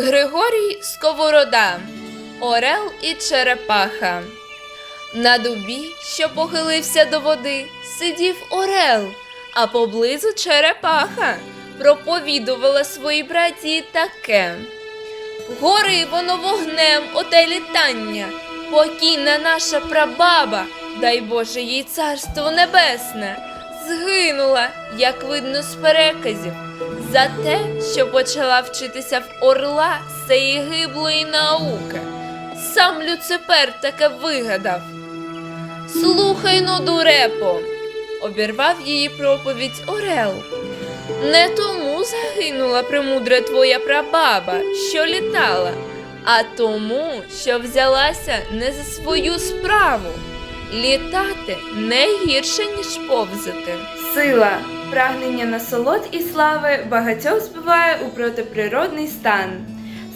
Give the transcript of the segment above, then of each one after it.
Григорій Сковорода, Орел і Черепаха. На дубі, що похилився до води, сидів Орел, а поблизу черепаха проповідувала своїй братії таке. Гори воно вогнем оте літання, покійна наша прабаба, дай Боже їй царство небесне, згинула, як видно з переказів, за те, що почала вчитися в орла цієї гиблої науки. Сам Люципер таке вигадав. Слухай ну, дурепо, обірвав її проповідь Орел. Не тому загинула премудра твоя прабаба, що літала, а тому, що взялася не за свою справу. Літати не гірше, ніж повзати. Сила, прагнення насолод і слави багатьох збиває у протиприродний стан.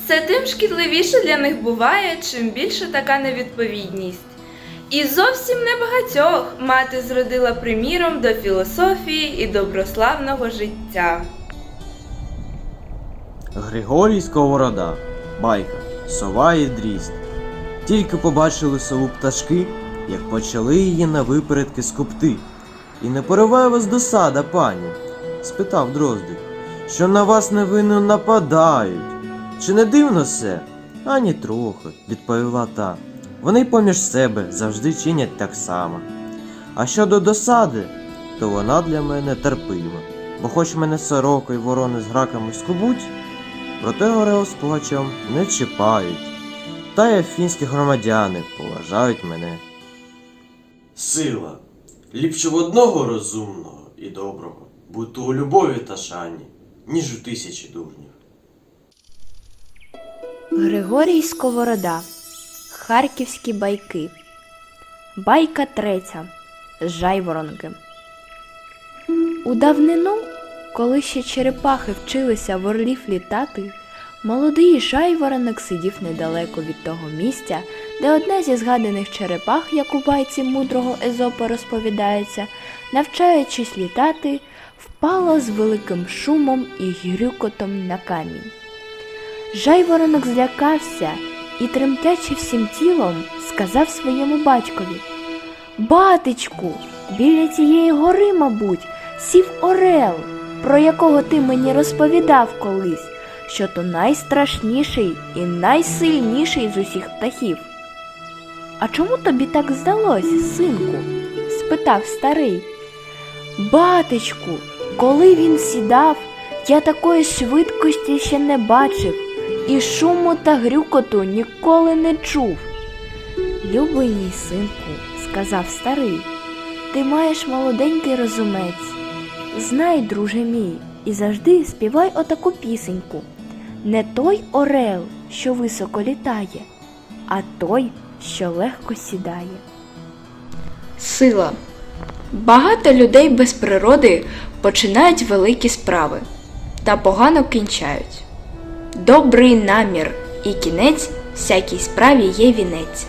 Все тим шкідливіше для них буває, чим більше така невідповідність. І зовсім небагатьох мати зродила приміром до філософії і доброславного життя. Григорій Сковорода, байка, сова і дріст. Тільки побачили сову пташки, як почали її на випередки скупти. І не пориває вас досада, пані? спитав Дроздик, що на вас невинно нападають. Чи не дивно все? Ані трохи, відповіла та. Вони поміж себе завжди чинять так само. А щодо досади, то вона для мене терпима, бо хоч мене сорока й ворони з граками скубуть, проте Орел з плачем не чіпають, та й афінські громадяни поважають мене. Сила ліпше в одного розумного і доброго бути у любові та шані, ніж у тисячі дурнів. Григорій Сковорода. Харківські байки. Байка третя. Жайворонки. У давнину, коли ще черепахи вчилися в орлів літати, молодий жайворонок сидів недалеко від того місця, де одна зі згаданих черепах, як у байці мудрого Езопа розповідається, навчаючись літати, впала з великим шумом і грюкотом на камінь. Жайворонок злякався і, тремтячи всім тілом, сказав своєму батькові Батечку, біля цієї гори, мабуть, сів орел, про якого ти мені розповідав колись, що то найстрашніший і найсильніший з усіх птахів. А чому тобі так здалось, синку? спитав старий. Батечку, коли він сідав, я такої швидкості ще не бачив, і шуму та грюкоту ніколи не чув. Любий мій синку, сказав старий, ти маєш молоденький розумець. Знай, друже мій, і завжди співай отаку пісеньку. Не той орел, що високо літає, а той, що легко сідає. Сила. Багато людей без природи починають великі справи та погано кінчають. Добрий намір і кінець всякій справі є вінець.